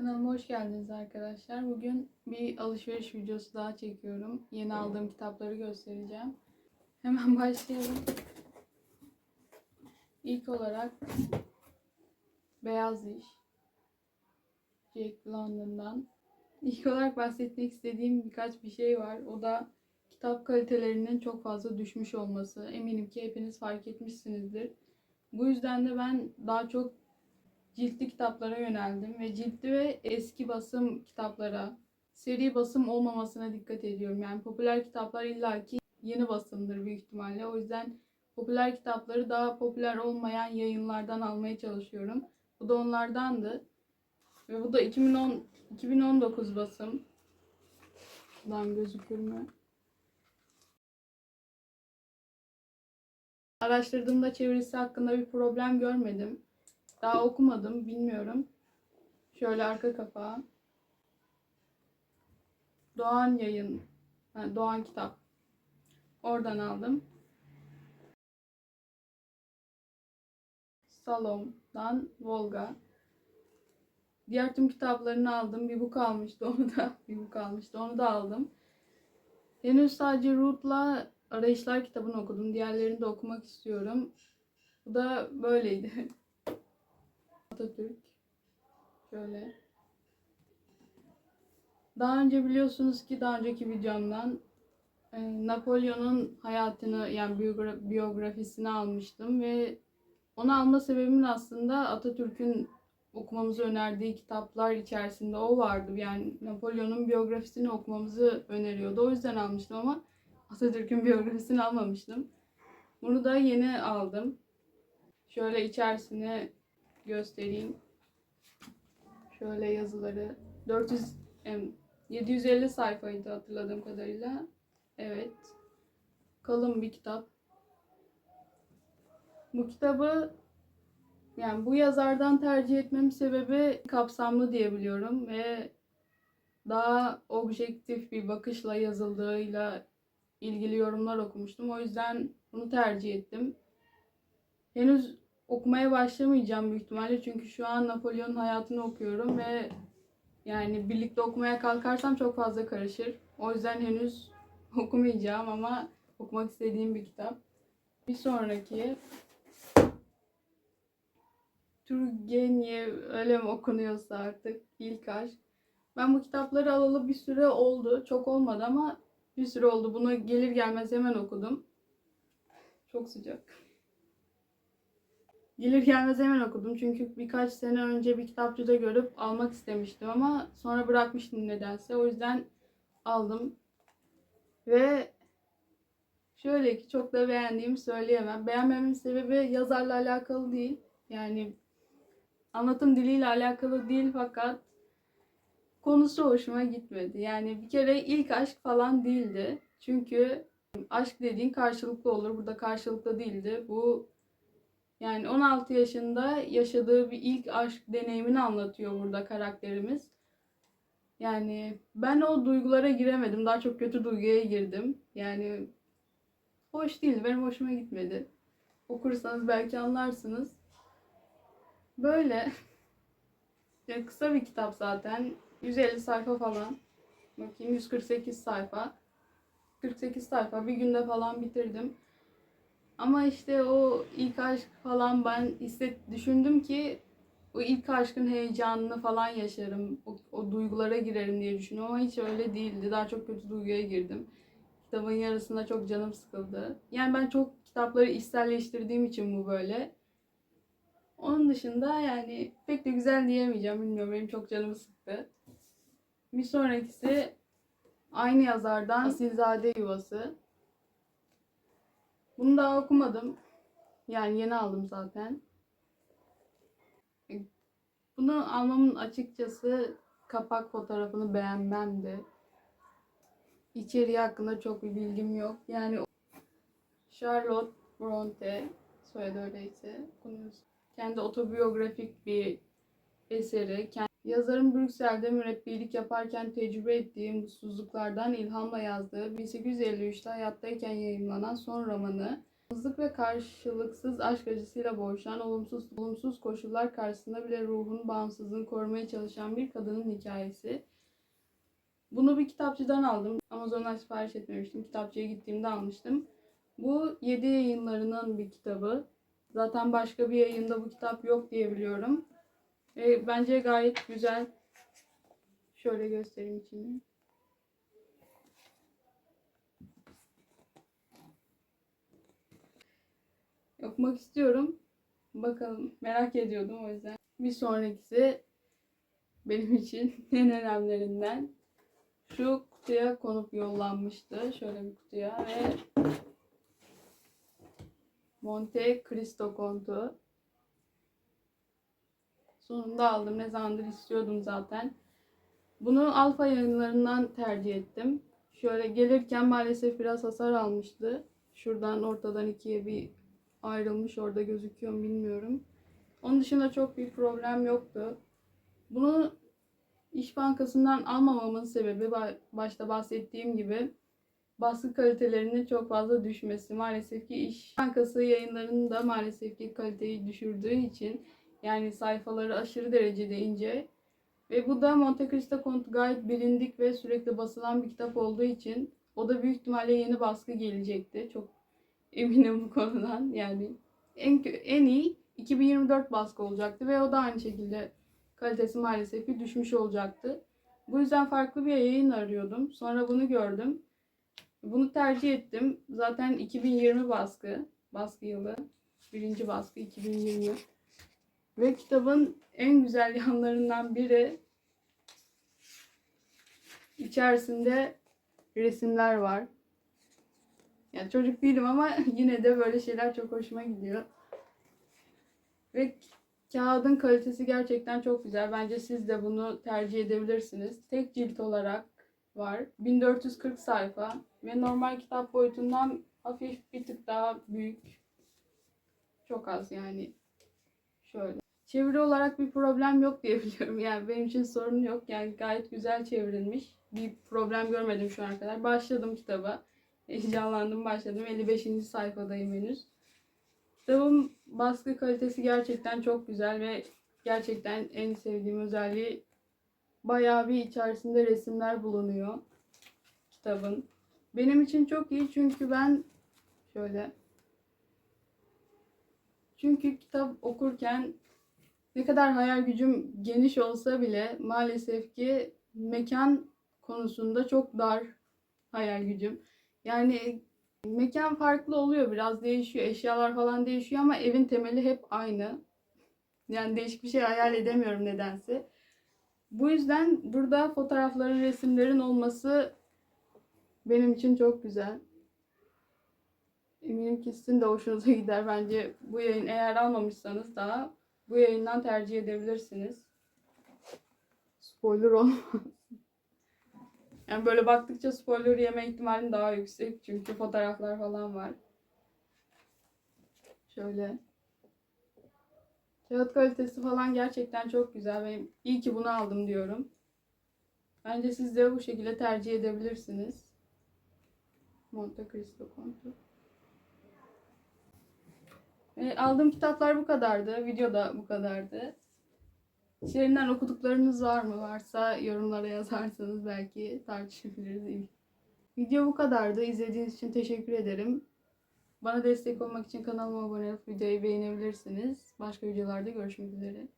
Kanalıma hoş geldiniz arkadaşlar. Bugün bir alışveriş videosu daha çekiyorum. Yeni aldığım kitapları göstereceğim. Hemen başlayalım. İlk olarak Beyaz Diş. Jack London'dan. İlk olarak bahsetmek istediğim birkaç bir şey var. O da kitap kalitelerinin çok fazla düşmüş olması. Eminim ki hepiniz fark etmişsinizdir. Bu yüzden de ben daha çok ciltli kitaplara yöneldim ve ciltli ve eski basım kitaplara, seri basım olmamasına dikkat ediyorum. Yani popüler kitaplar illaki yeni basımdır büyük ihtimalle. O yüzden popüler kitapları daha popüler olmayan yayınlardan almaya çalışıyorum. Bu da onlardandı. Ve bu da 2010 2019 basım. Buradan gözükür mü? Araştırdığımda çevirisi hakkında bir problem görmedim. Daha okumadım, bilmiyorum. Şöyle arka kapağı. Doğan yayın, ha, Doğan kitap. Oradan aldım. Salom'dan Volga. Diğer tüm kitaplarını aldım. Bir bu kalmıştı onu da. Bir bu kalmıştı onu da aldım. Henüz sadece Ruth'la Arayışlar kitabını okudum. Diğerlerini de okumak istiyorum. Bu da böyleydi. Atatürk. Şöyle. Daha önce biliyorsunuz ki daha önceki videomdan e, Napolyon'un hayatını yani biyogra- biyografisini almıştım ve onu alma sebebimin aslında Atatürk'ün okumamızı önerdiği kitaplar içerisinde o vardı. Yani Napolyon'un biyografisini okumamızı öneriyordu. O yüzden almıştım ama Atatürk'ün biyografisini almamıştım. Bunu da yeni aldım. Şöyle içerisine göstereyim. Şöyle yazıları. 400 em, 750 sayfaydı hatırladığım kadarıyla. Evet. Kalın bir kitap. Bu kitabı yani bu yazardan tercih etmemin sebebi kapsamlı diyebiliyorum ve daha objektif bir bakışla yazıldığıyla ilgili yorumlar okumuştum. O yüzden bunu tercih ettim. Henüz okumaya başlamayacağım büyük ihtimalle çünkü şu an Napolyon hayatını okuyorum ve yani birlikte okumaya kalkarsam çok fazla karışır. O yüzden henüz okumayacağım ama okumak istediğim bir kitap. Bir sonraki Turgenev öyle mi okunuyorsa artık ilk aşk. Ben bu kitapları alalı bir süre oldu. Çok olmadı ama bir süre oldu. Bunu gelir gelmez hemen okudum. Çok sıcak. Gelir gelmez hemen okudum. Çünkü birkaç sene önce bir kitapçıda görüp almak istemiştim ama sonra bırakmıştım nedense. O yüzden aldım. Ve şöyle ki çok da beğendiğimi söyleyemem. Beğenmemin sebebi yazarla alakalı değil. Yani anlatım diliyle alakalı değil fakat konusu hoşuma gitmedi. Yani bir kere ilk aşk falan değildi. Çünkü aşk dediğin karşılıklı olur. Burada karşılıklı değildi. Bu yani 16 yaşında yaşadığı bir ilk aşk deneyimini anlatıyor burada karakterimiz. Yani ben o duygulara giremedim. Daha çok kötü duyguya girdim. Yani hoş değil. Benim hoşuma gitmedi. Okursanız belki anlarsınız. Böyle. Yani kısa bir kitap zaten. 150 sayfa falan. Bakayım 148 sayfa. 48 sayfa bir günde falan bitirdim. Ama işte o ilk aşk falan ben hisset düşündüm ki o ilk aşkın heyecanını falan yaşarım. O, o duygulara girerim diye düşündüm ama hiç öyle değildi. Daha çok kötü duyguya girdim. Kitabın yarısında çok canım sıkıldı. Yani ben çok kitapları içselleştirdiğim için bu böyle. Onun dışında yani pek de güzel diyemeyeceğim. Bilmiyorum benim çok canımı sıktı. Bir sonrakisi aynı yazardan Asilzade Yuvası. Bunu daha okumadım. Yani yeni aldım zaten. Bunu almamın açıkçası kapak fotoğrafını beğenmemdi. İçeriği hakkında çok bir bilgim yok. Yani Charlotte Bronte soyadı öyleyse. Kendi otobiyografik bir eseri. Yazarın Brüksel'de mürebbiyelik yaparken tecrübe ettiği mutsuzluklardan ilhamla yazdığı 1853'te hayattayken yayımlanan son romanı Yalnızlık ve karşılıksız aşk acısıyla boğuşan olumsuz, olumsuz koşullar karşısında bile ruhun bağımsızlığını korumaya çalışan bir kadının hikayesi. Bunu bir kitapçıdan aldım. Amazon'dan sipariş etmemiştim. Kitapçıya gittiğimde almıştım. Bu 7 yayınlarının bir kitabı. Zaten başka bir yayında bu kitap yok diye biliyorum. Ve bence gayet güzel. Şöyle göstereyim içini. Okumak istiyorum. Bakalım merak ediyordum o yüzden. Bir sonrakisi benim için en önemlilerinden. Şu kutuya konup yollanmıştı. Şöyle bir kutuya ve Monte Cristo kontu. Sonunda aldım. Ne zamandır istiyordum zaten. Bunu alfa yayınlarından tercih ettim. Şöyle gelirken maalesef biraz hasar almıştı. Şuradan ortadan ikiye bir ayrılmış. Orada gözüküyor mu bilmiyorum. Onun dışında çok bir problem yoktu. Bunu İş Bankası'ndan almamamın sebebi ba- başta bahsettiğim gibi baskı kalitelerinin çok fazla düşmesi. Maalesef ki İş Bankası yayınlarının da maalesef ki kaliteyi düşürdüğü için yani sayfaları aşırı derecede ince ve bu da Monte Cristo Conte gayet bilindik ve sürekli basılan bir kitap olduğu için o da büyük ihtimalle yeni baskı gelecekti. Çok eminim bu konudan. Yani en en iyi 2024 baskı olacaktı ve o da aynı şekilde kalitesi maalesef ki düşmüş olacaktı. Bu yüzden farklı bir yayın arıyordum. Sonra bunu gördüm. Bunu tercih ettim. Zaten 2020 baskı. Baskı yılı. Birinci baskı 2020. Ve kitabın en güzel yanlarından biri içerisinde resimler var. Yani çocuk değilim ama yine de böyle şeyler çok hoşuma gidiyor. Ve kağıdın kalitesi gerçekten çok güzel. Bence siz de bunu tercih edebilirsiniz. Tek cilt olarak var. 1440 sayfa ve normal kitap boyutundan hafif bir tık daha büyük. Çok az yani. Şöyle. Çeviri olarak bir problem yok diye biliyorum. Yani benim için sorun yok. Yani gayet güzel çevrilmiş. Bir problem görmedim şu ana kadar. Başladım kitaba. Heyecanlandım başladım. 55. sayfadayım henüz. Kitabın baskı kalitesi gerçekten çok güzel ve gerçekten en sevdiğim özelliği bayağı bir içerisinde resimler bulunuyor kitabın. Benim için çok iyi çünkü ben şöyle çünkü kitap okurken ne kadar hayal gücüm geniş olsa bile maalesef ki mekan konusunda çok dar hayal gücüm. Yani mekan farklı oluyor biraz değişiyor. Eşyalar falan değişiyor ama evin temeli hep aynı. Yani değişik bir şey hayal edemiyorum nedense. Bu yüzden burada fotoğrafların, resimlerin olması benim için çok güzel. Eminim ki sizin de hoşunuza gider. Bence bu yayın eğer almamışsanız daha bu yayından tercih edebilirsiniz. Spoiler olmaz. Yani böyle baktıkça spoiler yeme ihtimalim daha yüksek. Çünkü fotoğraflar falan var. Şöyle. Kağıt kalitesi falan gerçekten çok güzel. Benim iyi ki bunu aldım diyorum. Bence siz de bu şekilde tercih edebilirsiniz. Monte Cristo Conto. E, aldığım kitaplar bu kadardı. Video da bu kadardı. İçlerinden okuduklarınız var mı? Varsa yorumlara yazarsanız belki tartışabiliriz. Video bu kadardı. İzlediğiniz için teşekkür ederim. Bana destek olmak için kanalıma abone olup videoyu beğenebilirsiniz. Başka videolarda görüşmek üzere.